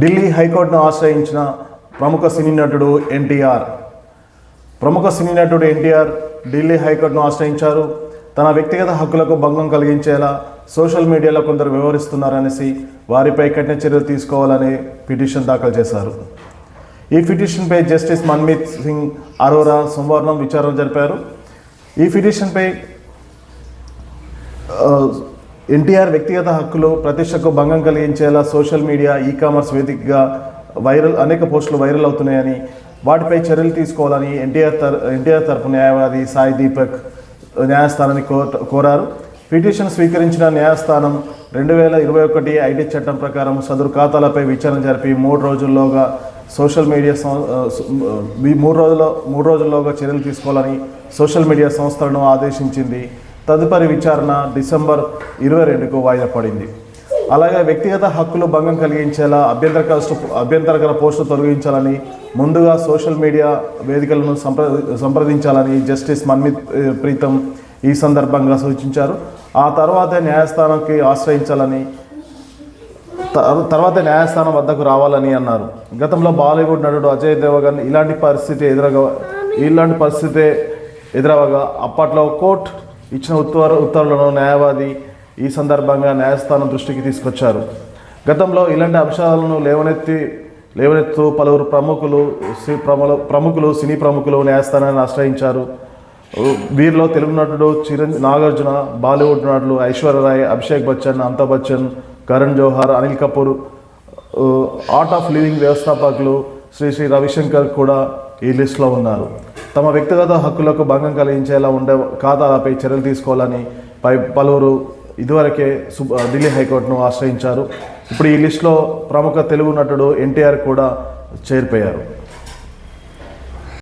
ఢిల్లీ హైకోర్టును ఆశ్రయించిన ప్రముఖ సినీ నటుడు ఎన్టీఆర్. ప్రముఖ సినీ నటుడు ఎన్టీఆర్ ఢిల్లీ హైకోర్టును ఆశ్రయించారు. తన వ్యక్తిగత హక్కులకు భంగం కలిగించేలా సోషల్ మీడియాలో కొందరు వివరిస్తున్నారనేసి వారిపై కఠిన చర్యలు తీసుకోవాలని పిటిషన్ దాఖలు చేశారు. ఈ పిటిషన్పై జస్టిస్ మన్మీత్ సింగ్ అరోరా సోమవారం విచారణ జరిపారు. ఈ పిటిషన్పై ఎన్టీఆర్ వ్యక్తిగత హక్కులు ప్రతిష్టకు భంగం కలిగించేలా సోషల్ మీడియా ఈ కామర్స్ వేదికగా వైరల్ అనేక పోస్టులు వైరల్ అవుతున్నాయని వాటిపై చర్యలు తీసుకోవాలని ఎన్టీఆర్ తర ఎన్టీఆర్ తరఫు న్యాయవాది సాయి దీపక్ న్యాయస్థానాన్ని కో కోరారు. పిటిషన్ స్వీకరించిన న్యాయస్థానం రెండు వేల ఇరవై ఒకటి ఐటీ చట్టం ప్రకారం సదరు ఖాతాలపై విచారణ జరిపి మూడు రోజుల్లోగా సోషల్ మీడియా మూడు రోజుల్లో మూడు రోజుల్లోగా చర్యలు తీసుకోవాలని సోషల్ మీడియా సంస్థలను ఆదేశించింది. తదుపరి విచారణ డిసెంబర్ ఇరవై రెండుకు వాయిదా పడింది. అలాగే వ్యక్తిగత హక్కులు భంగం కలిగించేలా అభ్యంతరకర అభ్యంతరకర పోస్టులు తొలగించాలని ముందుగా సోషల్ మీడియా వేదికలను సంప్ర సంప్రదించాలని జస్టిస్ మన్మిత్ ప్రీతం ఈ సందర్భంగా సూచించారు. ఆ తర్వాత న్యాయస్థానానికి ఆశ్రయించాలని తర్వాత న్యాయస్థానం వద్దకు రావాలని అన్నారు. గతంలో బాలీవుడ్ నటుడు అజయ్ దేవగన్ ఇలాంటి పరిస్థితి ఎదురగా ఇలాంటి పరిస్థితి ఎదురవగా అప్పట్లో కోర్టు ఇచ్చిన ఉత్తర ఉత్తర్వులను న్యాయవాది ఈ సందర్భంగా న్యాయస్థానం దృష్టికి తీసుకొచ్చారు. గతంలో ఇలాంటి అంశాలను లేవనెత్తి లేవనెత్తు పలువురు ప్రముఖులు ప్రముఖులు సినీ ప్రముఖులు న్యాయస్థానాన్ని ఆశ్రయించారు. వీరిలో తెలుగు నటుడు చిరంజీ నాగార్జున బాలీవుడ్ నటులు Aishwarya Rai Abhishek Bachchan Amitabh Bachchan Karan Johar Anil Kapoor art of living వ్యవస్థాపకులు శ్రీ శ్రీ రవిశంకర్ కూడా ఈ లిస్టులో ఉన్నారు. తమ వ్యక్తిగత హక్కులకు భంగం కలిగించేలా ఉండే ఖాతాలపై చర్యలు తీసుకోవాలని పై పలువురు ఇదివరకే ఢిల్లీ హైకోర్టును ఆశ్రయించారు. ఇప్పుడు ఈ లిస్టులో ప్రముఖ తెలుగు నటుడు ఎన్టీఆర్ కూడా చేరిపోయారు.